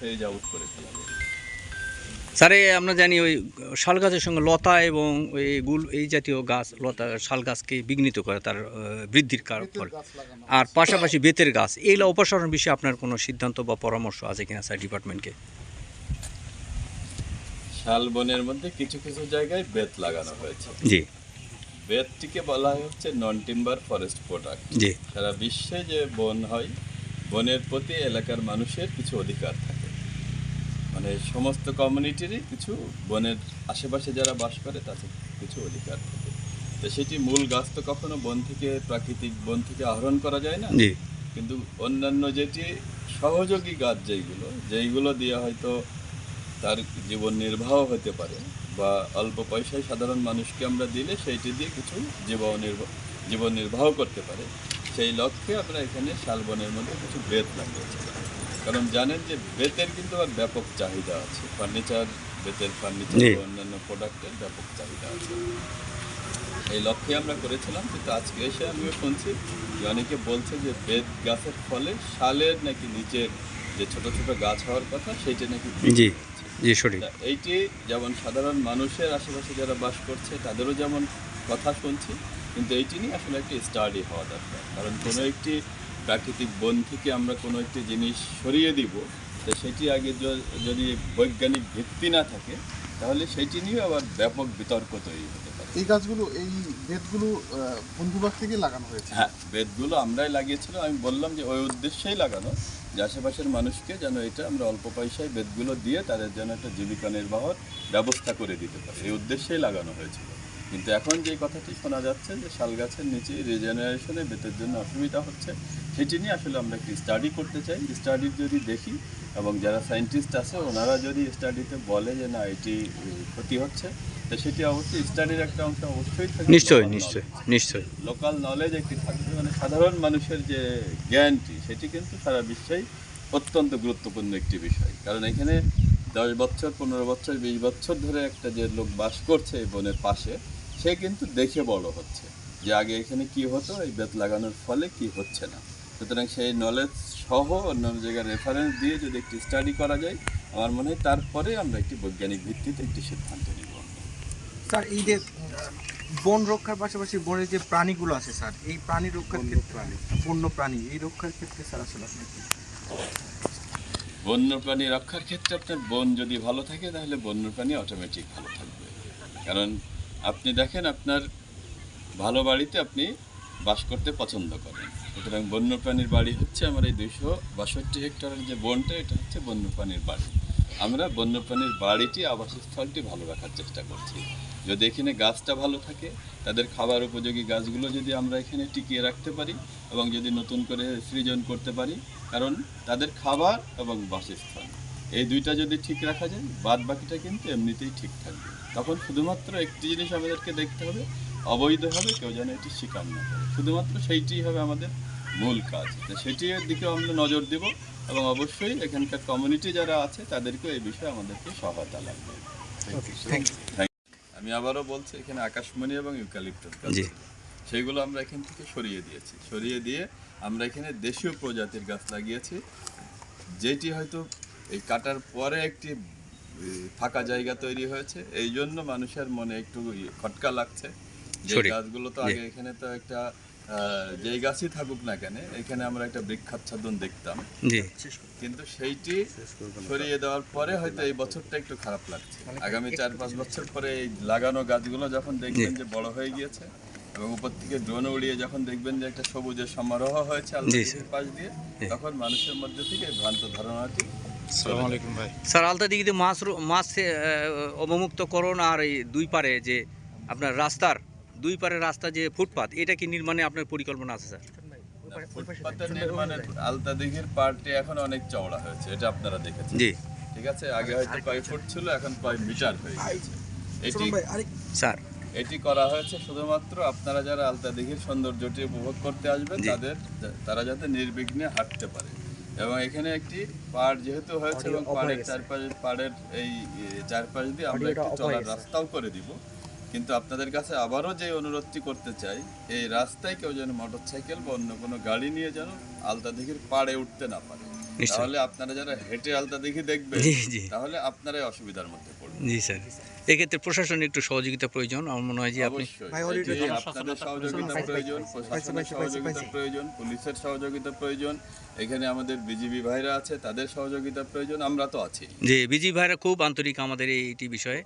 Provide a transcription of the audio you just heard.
Phase out করে ফেলা যায় স্যার আমরা জানি ওই শাল গাছের সঙ্গে লতা এবং ওই গুল এই জাতীয় গাছ লতা শাল গাছকে বিঘ্নিত করে তার বৃদ্ধির কারণ আর পাশাপাশি বেতের গাছ এইগুলো অপসারণ বিষয়ে আপনার কোনো সিদ্ধান্ত বা পরামর্শ আছে কিনা স্যার ডিপার্টমেন্টকে? শাল বনের মধ্যে কিছু কিছু জায়গায় বেত লাগানো হয়েছে। জি। বেতটিকে বলা হচ্ছে নন টিম্বার ফরেস্ট প্রোডাক্ট জি। সারা বিশ্বে যে বন হয় বনের প্রতি এলাকার মানুষের কিছু অধিকার থাকে। মানে সমস্ত কমিউনিটিরই কিছু বনের আশেপাশে যারা বাস করে তাদের কিছু অধিকার থাকে। তো সেটি মূল গাছ তো কখনো বন থেকে প্রাকৃতিক বন থেকে আহরণ করা যায় না। কিন্তু অন্যান্য যেটি সহযোগী গাছ যেইগুলো যেইগুলো দিয়ে হয়তো তার জীবন নির্বাহ হতে পারে বা অল্প পয়সায় সাধারণ মানুষকে আমরা দিলে সেইটি দিয়ে কিছু জীবন নির্বাহ জীবন নির্বাহ করতে পারে সেই লক্ষ্যে আমরা এখানে শালবনের মধ্যে কিছু বেত লাগিয়েছিলাম। কারণ জানেন যে বেতের কিন্তু আর ব্যাপক চাহিদা আছে। ফার্নিচার বেতের ফার্নিচার। অন্যান্য প্রোডাক্টের ব্যাপক চাহিদা আছে। এই লক্ষ্যে আমরা করেছিলাম কিন্তু আজকে এসে আমিও শুনছি যে অনেকে বলছে যে বেত গাছের ফলে শালের নাকি নিচের যে ছোট ছোট গাছ হওয়ার কথা সেইটা নাকি জি জি সঠিক। এইটি যেমন সাধারণ মানুষের আশেপাশে যারা বাস করছে তাদেরও যেমন কথা শুনছি কিন্তু এইটি নিয়ে আসলে একটি স্টাডি হওয়া দরকার। কারণ কোনো একটি প্রাকৃতিক বন থেকে আমরা কোনো একটি জিনিস সরিয়ে দিব তো সেটি আগে যদি বৈজ্ঞানিক ভিত্তি না থাকে তাহলে সেটি নিয়ে আবার ব্যাপক বিতর্ক তৈরি হতে পারে। এই গাছগুলো এই বেদগুলো বন বিভাগ থেকে লাগানো হয়েছে? হ্যাঁ বেদগুলো আমরাই লাগিয়েছিলাম। আমি বললাম যে ওই উদ্দেশ্যেই লাগানো যে আশেপাশের মানুষকে যেন এটা আমরা অল্প পয়সায় বেদগুলো দিয়ে তাদের যেন একটা জীবিকা নির্বাহর ব্যবস্থা করে দিতে পারি। এই উদ্দেশ্যেই লাগানো হয়েছিল। কিন্তু এখন যে কথাটি শোনা যাচ্ছে যে শাল গাছের নিচে রিজেনারেশনে বেতের জন্য অসুবিধা হচ্ছে সেটি নিয়ে আসলে আমরা একটি স্টাডি করতে চাই। স্টাডি যদি দেখি এবং যারা সায়েন্টিস্ট আছে ওনারা যদি স্টাডিতে বলে যে না এটি ক্ষতি হচ্ছে তো সেটি অবশ্যই স্টাডির একটা অংশ অবশ্যই থাকবে। নিশ্চয়ই নিশ্চয়ই নিশ্চয়ই। লোকাল নলেজ একটি থাকবে। মানে সাধারণ মানুষের যে জ্ঞানটি সেটি কিন্তু সারা বিশ্বেই অত্যন্ত গুরুত্বপূর্ণ একটি বিষয়। কারণ এখানে দশ বছর পনেরো বছর বিশ বছর ধরে একটা যে লোক বাস করছে এই বনের পাশে সে কিন্তু দেখে বড় হচ্ছে যে আগে এখানে কি হতো এই বেত লাগানোর ফলে কি হচ্ছে না। সুতরাং সেই নলেজ সহ অন্যান্য জায়গায় রেফারেন্স দিয়ে যদি একটি স্টাডি করা যায় আমার মনে হয় তারপরে আমরা একটি বৈজ্ঞানিক ভিত্তিতে একটি সিদ্ধান্ত নিব। স্যার এই যে বন রক্ষার পাশাপাশি বনের যে প্রাণীগুলো আছে স্যার এই প্রাণী রক্ষার ক্ষেত্রে বন্য প্রাণী এই রক্ষার ক্ষেত্রে স্যার আসলে আপনি কি বন্যপ্রাণী রক্ষার ক্ষেত্রে আপনার বন যদি ভালো থাকে তাহলে বন্যপ্রাণী অটোমেটিক ভালো থাকবে। কারণ আপনি দেখেন আপনার ভালো বাড়িতে আপনি বাস করতে পছন্দ করেন। সুতরাং বন্যপ্রাণীর বাড়ি হচ্ছে আমার এই দুইশো বাষট্টি হেক্টরের যে বনটা, এটা হচ্ছে বন্যপ্রাণীর বাড়ি। আমরা বন্যপ্রাণীর বাড়িটি, আবাসস্থলটি ভালো রাখার চেষ্টা করছি। যদি এখানে গাছটা ভালো থাকে, তাদের খাবার উপযোগী গাছগুলো যদি আমরা এখানে টিকিয়ে রাখতে পারি এবং যদি নতুন করে সৃজন করতে পারি, কারণ তাদের খাবার এবং বাসস্থান। এই দুইটা যদি ঠিক রাখা যায় বাদ বাকিটা কিন্তু এমনিতেই ঠিক থাকবে। তখন শুধুমাত্র একটি জিনিস আমাদেরকে দেখতে হবে অবৈধভাবে কেউ যেন এটি স্বীকার না করে। শুধুমাত্র সেইটিই হবে আমাদের মূল কাজ। তো সেটির দিকেও আমরা নজর দেব এবং অবশ্যই এখানকার কমিউনিটি যারা আছে তাদেরকেও এই বিষয়ে আমাদেরকে সহায়তা লাগবে। আমি আবারও বলছি এখানে আকাশমণি এবং ইউক্যালিপটাস গাছ। সেইগুলো আমরা এখান থেকে সরিয়ে দিয়েছি। সরিয়ে দিয়ে আমরা এখানে দেশীয় প্রজাতির গাছ লাগিয়েছি যেটি হয়তো এই কাটার পরে একটি ফাঁকা জায়গা তৈরি হয়েছে। এই জন্য মানুষের মনে একটু খটকা লাগছে। যে গাছগুলো তো আগে এখানে তো একটা যেই গাছই থাকুক না কেন এখানে আমরা একটা বৃক্ষাচ্ছাদন দেখতাম। কিন্তু সেইটি সরিয়ে দেওয়ার পরে হয়তো এই বছরটা একটু খারাপ লাগছে। আগামী চার পাঁচ বছর পরে এই লাগানো গাছগুলো যখন দেখবেন যে বড় হয়ে গিয়েছে এবং উপর থেকে ড্রোন উড়িয়ে যখন দেখবেন যে একটা সবুজের সমারোহ হয়েছে আলমারির পাশ দিয়ে তখন মানুষের মধ্যে থেকে ভ্রান্ত ধারণাটি। স্যার আলতা দিঘিতে মাছ রো- মাছ অবমুক্তকরণ আর এই দুই পারে যে আপনার রাস্তার দুই পারে রাস্তা যে ফুটপাত এটা কি নির্মাণে আপনার পরিকল্পনা আছে স্যার? ফুটপাতের নির্মাণের আলতা দিঘির পার্টে এখন অনেক চওড়া হয়েছে এটা আপনারা দেখেছেন। জি। ঠিক আছে? আগে হয়তো কয় ফুট ছিল এখন কয় মিটার হয়ে গেছে এটি স্যার। এটি করা হয়েছে শুধুমাত্র আপনারা যারা আলতা দিঘির সৌন্দর্যটি উপভোগ করতে আসবেন তাদের তারা যাতে নির্বিঘ্নে হাঁটতে পারে। এবং এখানে একটি পাড় যেহেতু হয়েছে এবং পাড়ের চারপাশে পাড়ের এই চারপাশ দিয়ে আমরা একটি চলার রাস্তাও করে দিব। কিন্তু আপনাদের কাছে আবারও যে অনুরোধটি করতে চাই এই রাস্তায় কেউ যেন মোটর সাইকেল বা অন্য কোনো গাড়ি নিয়ে যেন আলতা দিঘির পাড়ে উঠতে না পারে। তাহলে আপনারা যারা হেঁটে আলতা দেখে দেখবেন জি জি। তাহলে আপনারাই অসুবিধার মধ্যে পড়বেন। জি স্যার। এক্ষেত্রে প্রশাসনের একটু সহযোগিতা প্রয়োজন আমার মনে হয় যে আপনি আপনাদের সহযোগিতা প্রয়োজন প্রশাসনের সহযোগিতা প্রয়োজন পুলিশের সহযোগিতা প্রয়োজন এখানে আমাদের বিজিবি ভাইরা আছে তাদের সহযোগিতা প্রয়োজন আমরা তো আছি। যে বিজি ভাইরা খুব আন্তরিক আমাদের এইটি বিষয়ে।